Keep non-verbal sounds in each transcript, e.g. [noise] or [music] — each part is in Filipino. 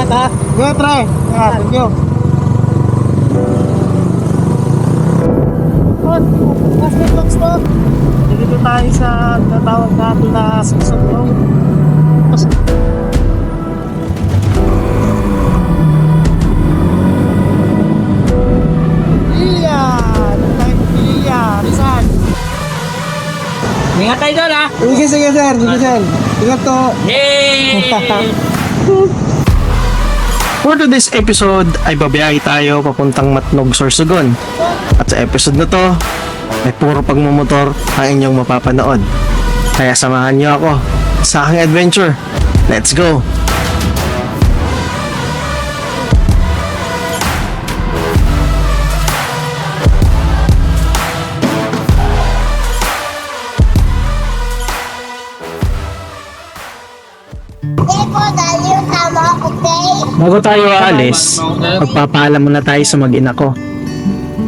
Ingat ha. Ingat, pre. Ingat. Thank you. Last night vlogs to. Dito tayo sa natawag natin na Susan Road. Ingat tayo doon ha. Sige, sige, sir. Sige, sir. Ingat to. Yay! [laughs] For today's episode ay babiyahe tayo papuntang Matnog, Sorsogon. At sa episode na to, ay puro pagmumotor ang inyong mapapanood. Kaya samahan niyo ako sa aking adventure. Let's go! Bago tayo aalis, magpapaalam muna tayo sa mag-ina ko.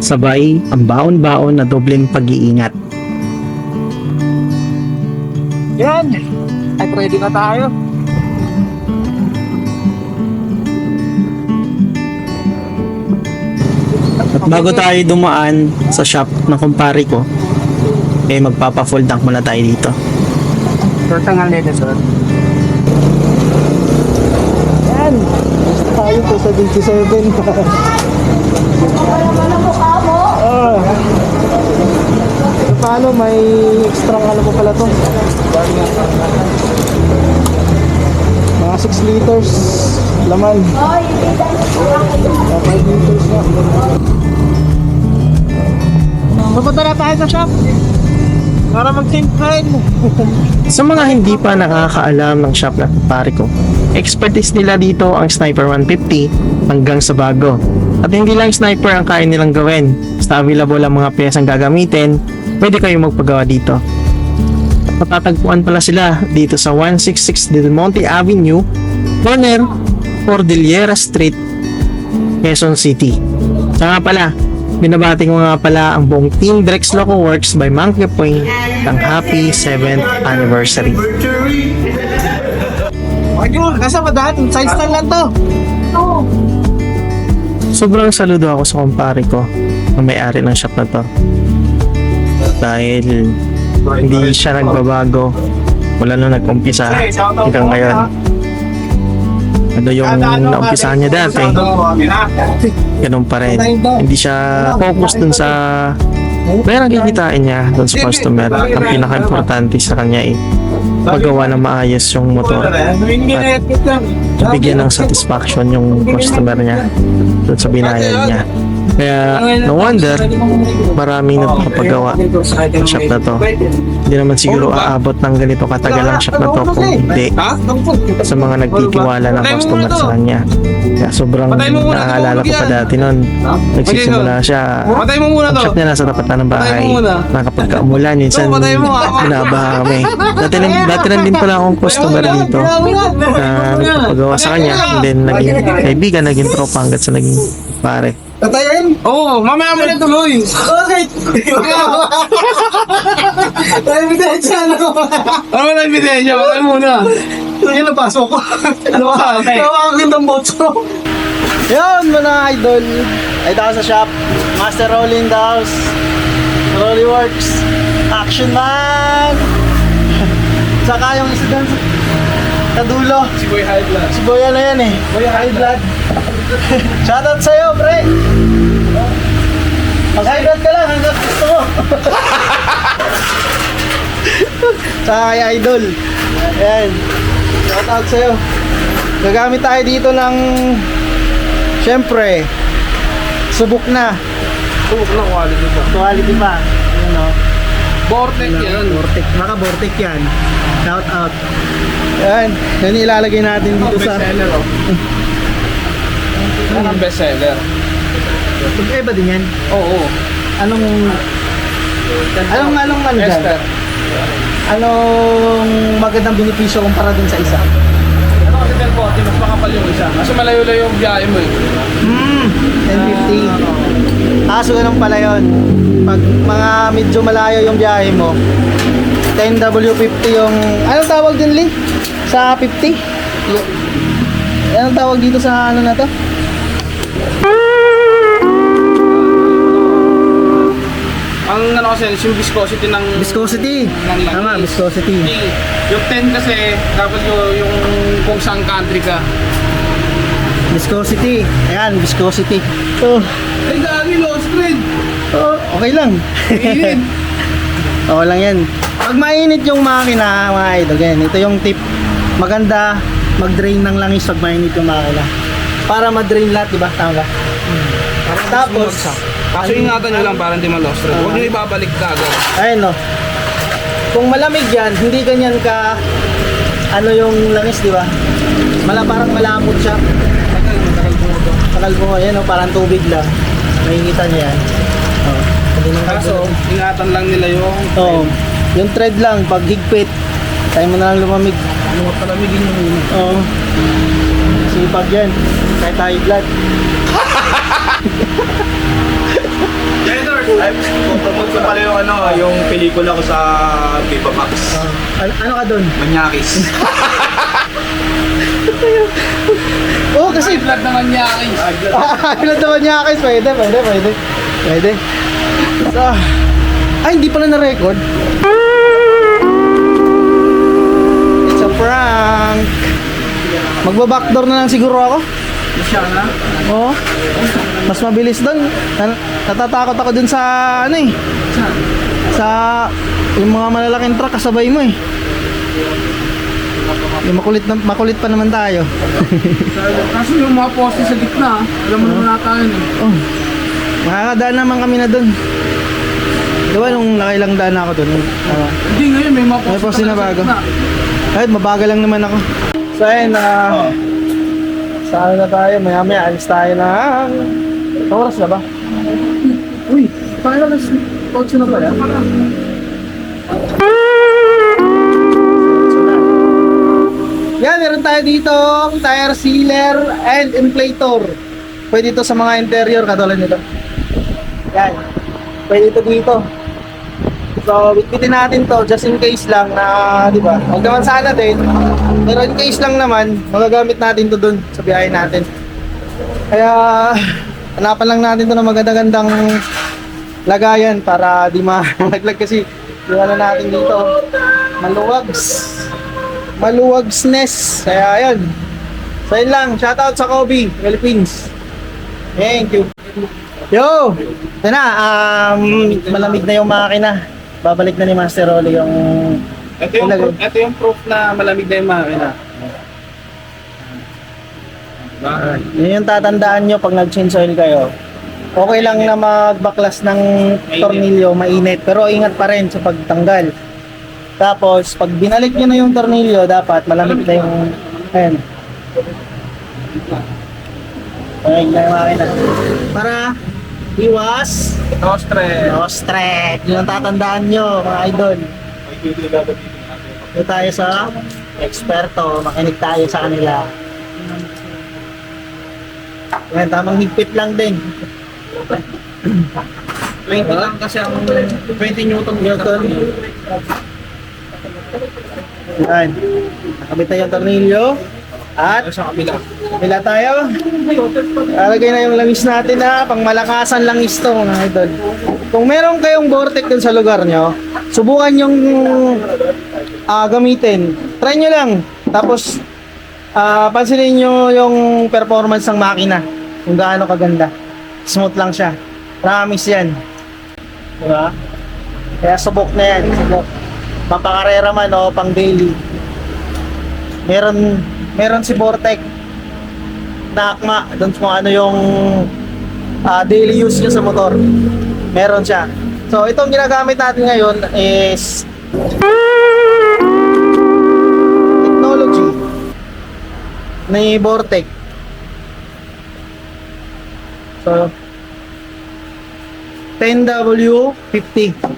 Sabay, ang baon-baon na dobleng pag-iingat. Yan. Ay, ready na tayo. At bago tayo dumaan sa shop ng kumpare ko, eh magpapa-full tank muna tayo dito. Short ang halina, sir. Yan. Gusto tayo po sa 27. Ah. So, paano may extra ano po pala to? Mga 6 liters laman. Mga 5 liters na. Papunta na tayo sa shop. Para mag-think time. [laughs] Sa mga hindi pa nakakaalam ng shop ng kumpare ko, expertise nila dito ang Sniper 150 hanggang sa bago. At hindi lang sniper ang kaya nilang gawin. Basta available ang mga piyesang gagamitin, pwede kayong magpagawa dito. At matatagpuan pala sila dito sa 166 Del Monte Avenue, corner Cordillera Street, Quezon City. Sa nga pala, binabati ko nga pala ang buong Team Drex Loco Works by Monkey Point ng happy 7th anniversary. Ayun, nasa madahan. Side stand lang to. Sobrang saludo ako sa kumpare ko na may-ari ng shop na to. Dahil hindi siya nagbabago mula nung nag-umpisa hanggang ngayon. Ano yung naumpisahan niya dati, ganun pa rin. Hindi siya focus dun sa pera kikitain niya dun sa customer. Ang pinaka-importante sa kanya ay magawa na maayos yung motor at bigyan ng satisfaction yung customer niya dun sa binayad niya. Kaya no wonder maraming nagpapagawa ng shop na to. Hindi naman siguro aabot ng ganito katagal ang shop na to kung hindi sa mga nagtitiwala ng customer sa kanya. Kaya sobrang naaalala ko pa dati noon. Nagsisimula siya. Ang shop niya nasa tapat na ng bahay. Patay mo muna. Na kapag kaumulan, minsan ah. binabaha kami. Dati, na- dati na din pala akong customer dito na nagpapagawa sa kanya. And then naging kaibigan, naging tropa hanggat sa naging pare. Tatayin? Oo, mamaya mo na tuloy. Bakit? Tayo bidensya na Ano na ebidensya? Patay muna. Yung napasok ko. Ano ka? Tawakin ng botso. Yun mga idol. Ay tayo sa shop. Master Rolling house. Rolly Works. Action man! Saka yung isa dun sa sa dulo. Si Boy High Blood. Si Boy ano yan eh. Boy High Blood. [laughs] Shoutout sa'yo, pre. Mag-high blood ka lang hanggang gusto mo. [laughs] Saka kay Idol. Ayan. Shoutout sa'yo. Gagamit tayo dito ng Siyempre Subok na Subok na quality ba? Quality pa Ayan o Vortex yan. Vortex, maka Vortex yan Shout out Ayan, yan ilalagay natin dito sa bestseller oh. Yan ang bestseller. Eh ba din yan? Oo. Anong Anong anong ano dyan? Esther. Anong magandang benepisyo kumpara dun sa isa? Ano kasi del bote, mas makapal yung isa. Kasi malayo-layo yung biyahe mo eh. Hmm, 1050. Ah, so ganun pala yun. Pag mga medyo malayo yung biyahe mo, 10W50 yung... Anong tawag din, Lee? Sa 50? Anong tawag dito sa ano na to? Ang ano kasi, yung viscosity ng... Viscosity. ng langis. Tama, viscosity. Yung- Yung 10 kasi, dapat yung, yung kung saan country ka. Viscosity. Ayan, viscosity. Oh, Ay. Oh, okay lang. Init. [laughs] okay lang yan. Pag mainit yung makina, mga idol, ganyan. Ito yung tip. Maganda mag-drain ng langis pag mainit yung makina. Para ma-drain lahat, di ba? Tama ba? Tapos, Kaso ingatan nyo lang para hindi ma-lost trade. Huwag nyo ibabalik ka agad. ayun no. Kung malamig yan, hindi ganyan ka ano yung langis, di ba? Mala parang malapot siya. Takal mo, ayan no, parang tubig lang. Makikita niya yan. Kaso, ingatan lang nila yung... Oo. Yung thread lang, pag higpit, tayo mo na lang lumamig. Ano ka palamigin mo muna. Oo. Sipag yan. Kahit high blood. Ay, promote ko pala yung ano, yung pelikula ko sa Viva Max. Ano, ano ka doon? Manyakis. [laughs] Oo, kasi blood naman niya akin. Ilan [laughs] naman niya? Pwede, pwede, pwede. Pwede. So, ay, hindi pala na-record. It's a prank. Magba-backdoor na lang siguro ako. Oo. Mas mabilis doon. Natatakot ako dun sa ano eh. Sa yung mga malalaking truck kasabay mo eh. Yung makulit, na, makulit pa naman tayo. Kaso yung mga poste sa gitna, alam mo naman nata yun eh. Oh. Makakadaan naman kami na doon. Diba nung nakailang daan ako doon? Uh, Hindi ngayon, may mga May poste na bago. kahit mabagal lang naman ako. So ayun, na sa ano na tayo, maya maya alis tayo na oras na ba? Uy, paano na kotse na pala? Yan, meron tayo dito tire sealer and inflator. Pwede ito sa mga interior katulad nito. Yan. Pwede ito dito. So, bitbitin natin to just in case lang na, di ba? Huwag naman sana din. Pero in case lang naman, magagamit natin to dun sa biyahe natin. Kaya, [laughs] hanapan lang natin to ng maganda-gandang lagayan para di [laughs] malaglag kasi yung ano natin dito, maluwags maluwagsness. Kaya yun. So yun lang. Shoutout sa Kobe, Philippines. Thank you. Yo! Ito na. Um, malamig na yung makina. Babalik na ni Master Rolly yung... Ito yung, Ilagay. ito yung proof na malamig na yung makina. Alright. Yun yung tatandaan nyo pag nag-change oil kayo. Okay lang na magbaklas ng tornilyo, mainit. Pero ingat pa rin sa pagtanggal. Tapos, pag binalik nyo na yung tornilyo, dapat malamig na yung... Ayan. Malamig na yung makina. Para iwas No stress. No stress. Yun ang tatandaan nyo, mga idol. Ito tayo sa eksperto. Makinig tayo sa kanila. Yan, tamang higpit lang din. 20 lang kasi ang 20 newton Newton. Yan. Nakabit na yung tornilyo. At sa kabila. Kabila tayo. Lalagay na yung langis natin na pang malakasan langis to mga idol. Kung meron kayong Vortec dun sa lugar nyo, subukan yung ah, gamitin. Try nyo lang. Tapos ah, pansinin nyo yung performance ng makina. Kung gaano kaganda. Smooth lang siya. Promise yan. Diba? Kaya subok na yan. Subok. Pampakarera man o pang daily. Meron meron si Vortec na akma doon kung ano yung ah, daily use niya sa motor. Meron siya. So itong ginagamit natin ngayon is technology ni Vortec. So 10W50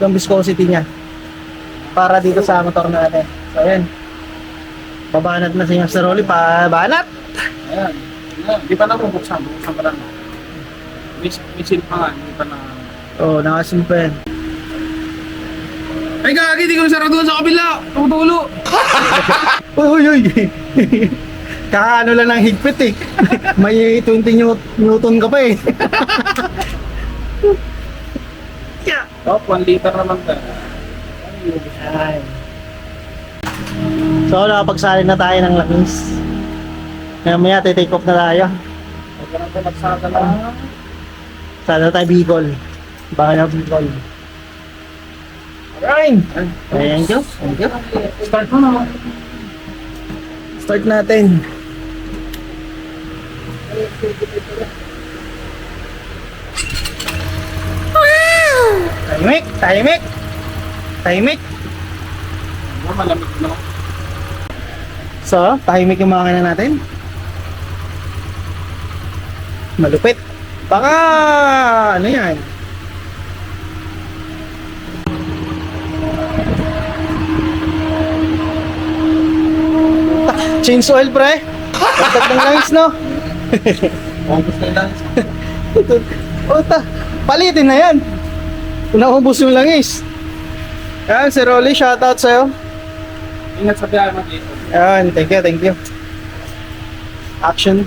yung viscosity niya para dito sa motor natin. So ayan. Babanat na si Master Rolly pa banat. Ayan. Di pa na bubuksan. Bubuksan pa lang. May, may seal pa nga. Hindi pa na... Oh, nakasin pa yan. Ay gagi, di ko sarado sa kabila. Tumutulo. [laughs] Uy, uy, uy. [laughs] Kakaano lang ng higpit eh. [laughs] May 20 new- newton ka pa eh. Oh, 1 liter naman ka. So, nakapagsali na tayo ng langis. Kaya maya, take off na tayo. Huwag ka nang pinagsada lang. Sana tayo Bicol. Baka na Bicol. Alright! Thank you. Thank you. Start mo na. Start natin. Tahimik! Tahimik! Tahimik! Oh, malamig no. So, tahimik yung mga kainan natin. Malupit. Baka, ano yan? Change oil, pre. Pagkat ng langis, no? [laughs] Ubus na. Ota, palitin na yan. Naubos yung langis. Yan, si Rolly, shoutout sa'yo. Ingat sa biyahe mo dito. Yan, thank you, thank you. Action.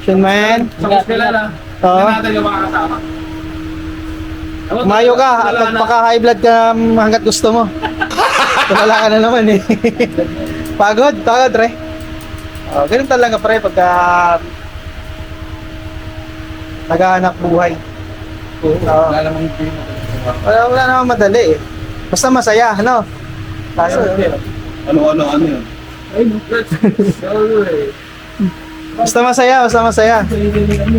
Action, man. Sa hospital na. Oo. Hindi natin yung mga kasama. Mayo ka at Wala na. magpaka-high blood ka hanggat gusto mo. [laughs] Wala ka na naman eh. pagod, pagod, re. Oh, ganun talaga, pre, pagka naghahanap buhay. Oo. Wala namang dream. wala, wala namang madali eh. Basta masaya, ano? Kaso, Ano, ano, ano yun? Ay, no. [laughs] Basta masaya, basta masaya.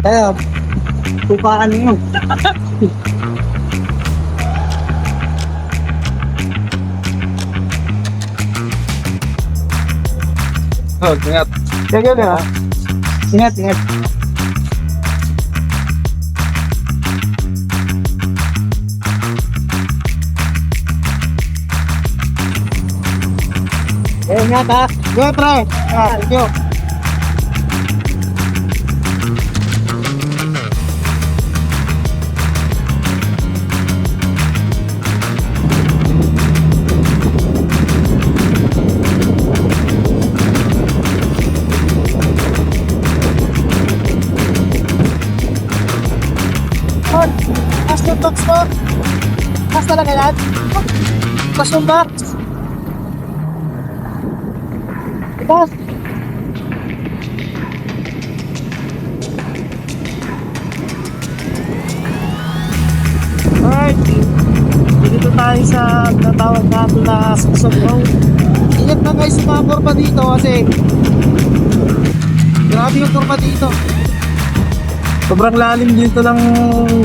Kaya, tupakan nyo. Oh, ingat. Sige, na. Ingat, ingat. Ingat ha. Go, pre. Ah, thank you. Box mo. Kas talaga yan? Custom Kas. Alright. Dito tayo sa natawag natin na Suksok Road. Ingat na guys sa mga kurba dito kasi grabe yung kurba dito. Sobrang lalim dito ng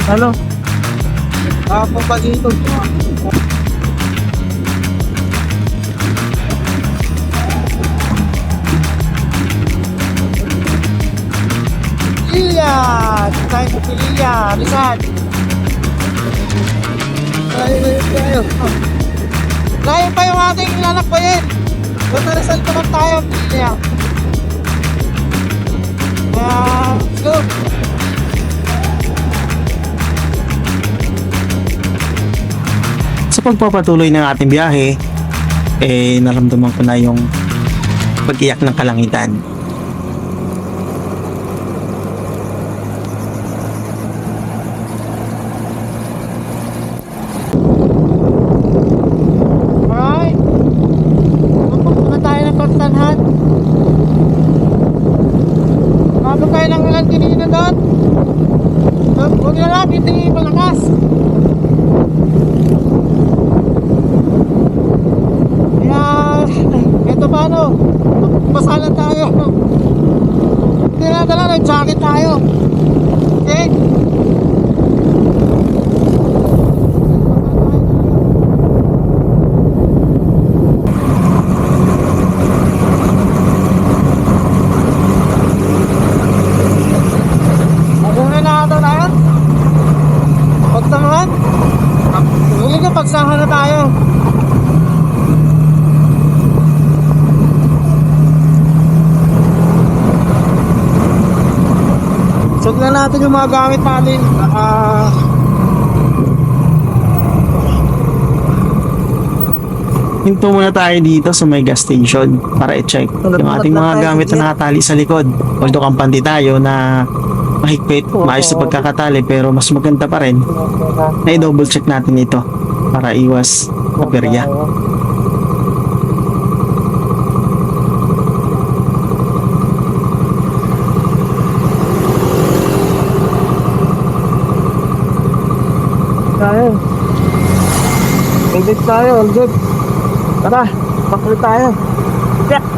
ano. Hapo pa dito. Pilya! Tayo sa Pilya! Lisan! Tayo na yun tayo. Layo pa yung ating lalakbayin. Basta Rizal naman tayo, Pilya. Ah, go! Sa pagpapatuloy ng ating biyahe, eh naramdaman ko na yung pag-iyak ng kalangitan. Alright. Pupunta na tayo ng Pagtanhan. Bago tayo ng ulan kanina doon. Huwag na lang, hindi malakas. Kaya, paano? Pasalan tayo. Hindi na dala, nag-jacket tayo. Okay? Mabuhay na ata tayo. Pagtangan. Hindi ka pagsahan na tayo. Sog na natin yung mga gamit natin. Ah. hinto muna tayo dito sa may gas station para i-check yung ating mga gamit na nakatali sa likod. Although kampante tayo na mahigpit, maayos sa pagkakatali pero mas maganda pa rin na i-double check natin ito para iwas aperya. Tayo. All good tayo, all good. Tara, pakli tayo. Yeah.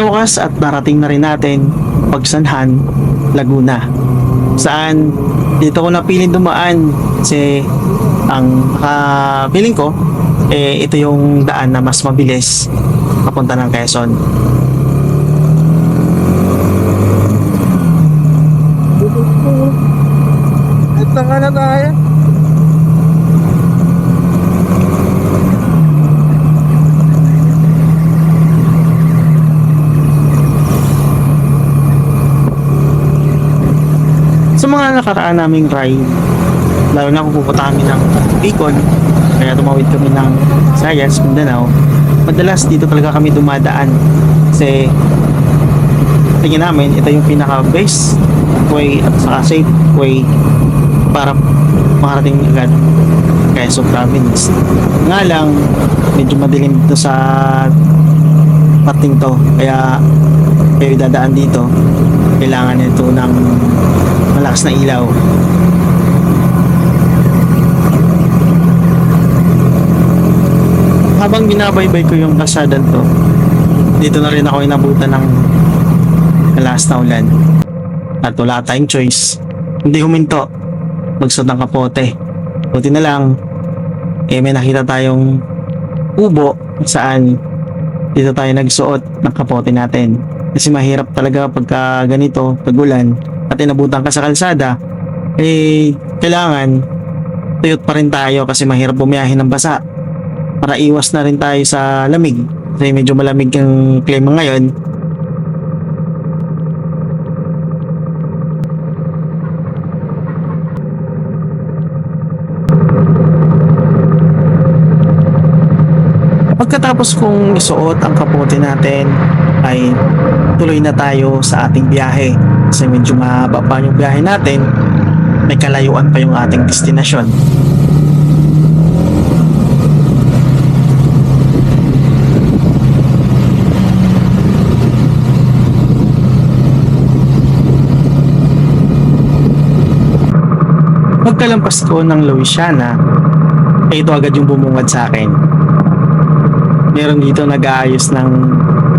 So wakas at narating na rin natin Pagsanhan, Laguna. Saan dito ko napiling dumaan kasi ang feeling ko eh ito yung daan na mas mabilis papunta ng Quezon. Ito nga na tayo. Sa mga nakaraan naming ride, lalo na kung pupunta kami ng Bicol, kaya tumawid kami ng Sayas, Mindanao, madalas dito talaga kami dumadaan kasi tingin namin ito yung pinaka best way at saka safe way para makarating agad Quezon Province. Nga lang, medyo madilim dito sa parting to, kaya kayo dadaan dito, kailangan nito ng malakas na ilaw. Habang binabaybay ko yung kasadan to, dito na rin ako inabutan ng malakas na ulan. At wala tayong choice. Hindi huminto. Magsod ng kapote. Buti na lang, eh may nakita tayong ubo saan dito tayo nagsuot ng kapote natin. Kasi mahirap talaga pagka ganito, pagulan, at inabutan ka sa kalsada, eh, kailangan tuyot pa rin tayo kasi mahirap bumiyahe ng basa. Para iwas na rin tayo sa lamig. Kasi medyo malamig ang klima ngayon. Pagkatapos kong isuot ang kapote natin ay tuloy na tayo sa ating biyahe kasi medyo mahaba pa yung biyahe natin may kalayuan pa yung ating destinasyon Pagkalampas ko ng Louisiana, eh ito agad yung bumungad sa akin. Meron dito nag-aayos ng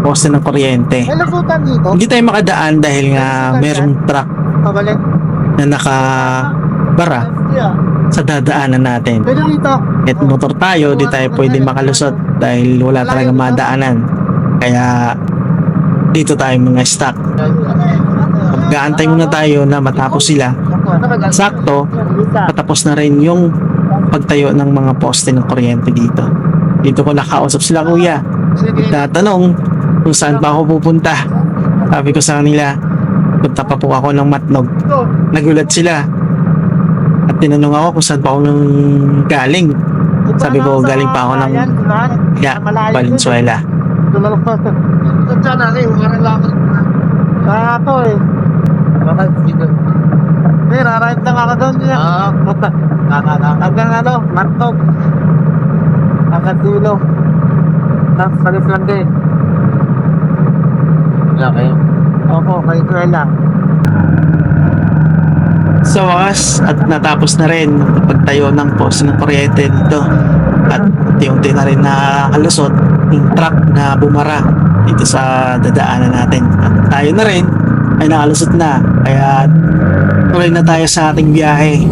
poste ng kuryente. May lusutan dito. Hindi tayo makadaan dahil nga merong truck Pabalik. na nakabara Yeah. sa dadaanan natin. Pwede dito. At motor tayo, di tayo pwede makalusot dahil wala talaga madaanan. Kaya dito tayo mga stuck. Mag-aantay muna tayo na matapos sila. Sakto, patapos na rin yung pagtayo ng mga poste ng kuryente dito. Dito ko nakausap sila kuya. Tatanong kung saan pa ako pupunta. Sabi ko sa kanila, punta pa po ako ng matnog. Nagulat sila. At tinanong ako kung saan pa ako nang galing. Sabi ko, galing pa ako ng Ya, Valenzuela. Kaya to eh. Bakit dito? Hindi, raride lang ako doon. Ah, puta. Hanggang ano, Martog. Hanggang dulo. Tapos palis lang din. Kayo? Opo, kayo ko lang. Sa wakas at natapos na rin ang pagtayo ng poste ng kuryente dito. At unti-unti na rin nakalusot yung truck na bumara dito sa dadaanan natin. At tayo na rin ay nakalusot na. Kaya Tuloy na tayo sa ating biyahe.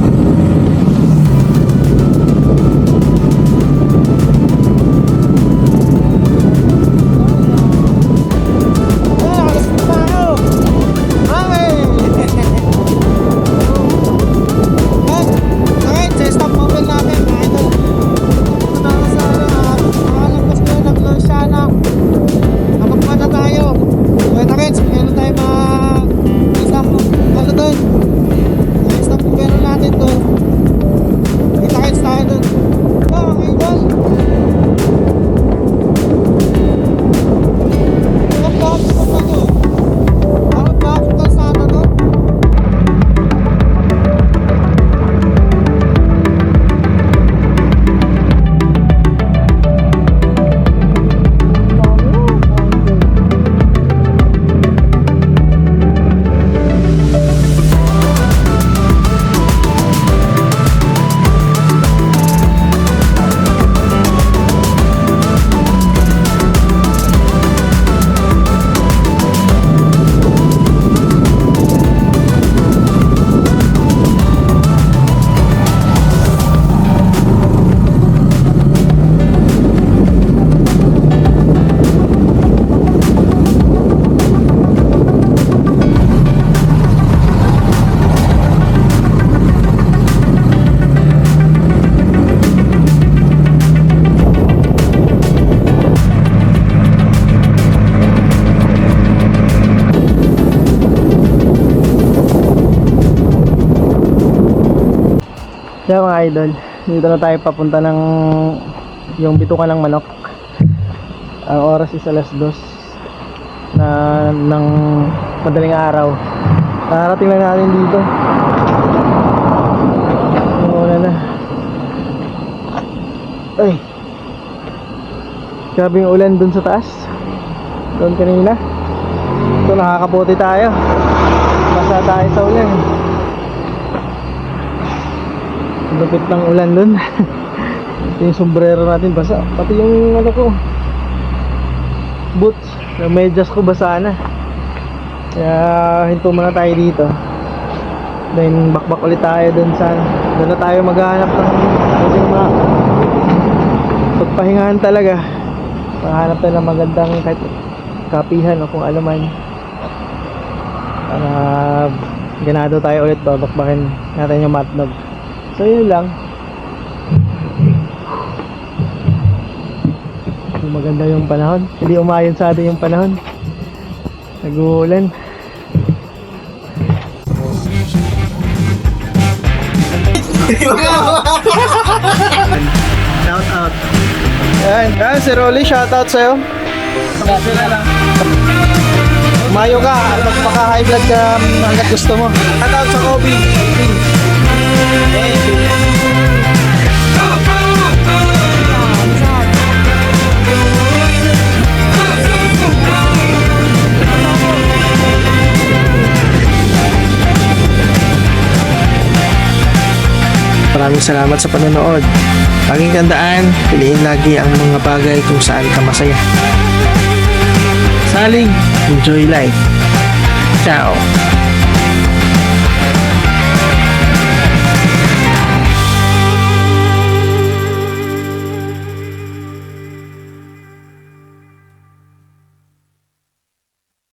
Kaya mga idol, dito na tayo papunta ng yung bitukan ng manok. Ang oras is alas dos na ng madaling araw. Nakarating lang natin dito. Umuuna na. Ay. Grabe ulan dun sa taas. Doon kanina. Ito nakakaputi tayo. Basa tayo sa ulan. Lupit ng ulan dun. [laughs] Yung sombrero natin basa. Pati yung ano ko. Boots. Yung medyas ko basa na. Kaya hinto muna tayo dito. Then bakbak ulit tayo dun sa doon na tayo maghahanap ng kasi mga pagpahingahan talaga. Maghanap tayo ng magandang kahit kapihan o kung ano man. Para ganado tayo ulit babakbakin natin yung matnog. So yun lang. Kung maganda yung panahon. Hindi umayon sa atin yung panahon. Nag-uulan. Shout out. Yan, yan si Rolly, shout out sa'yo. Mayo ka, magpaka-high blood ka um, hanggat gusto mo. Shout out sa Kobe. Maraming salamat sa panonood. Laging tandaan, piliin lagi ang mga bagay kung saan ka masaya. Saling, enjoy life. Ciao!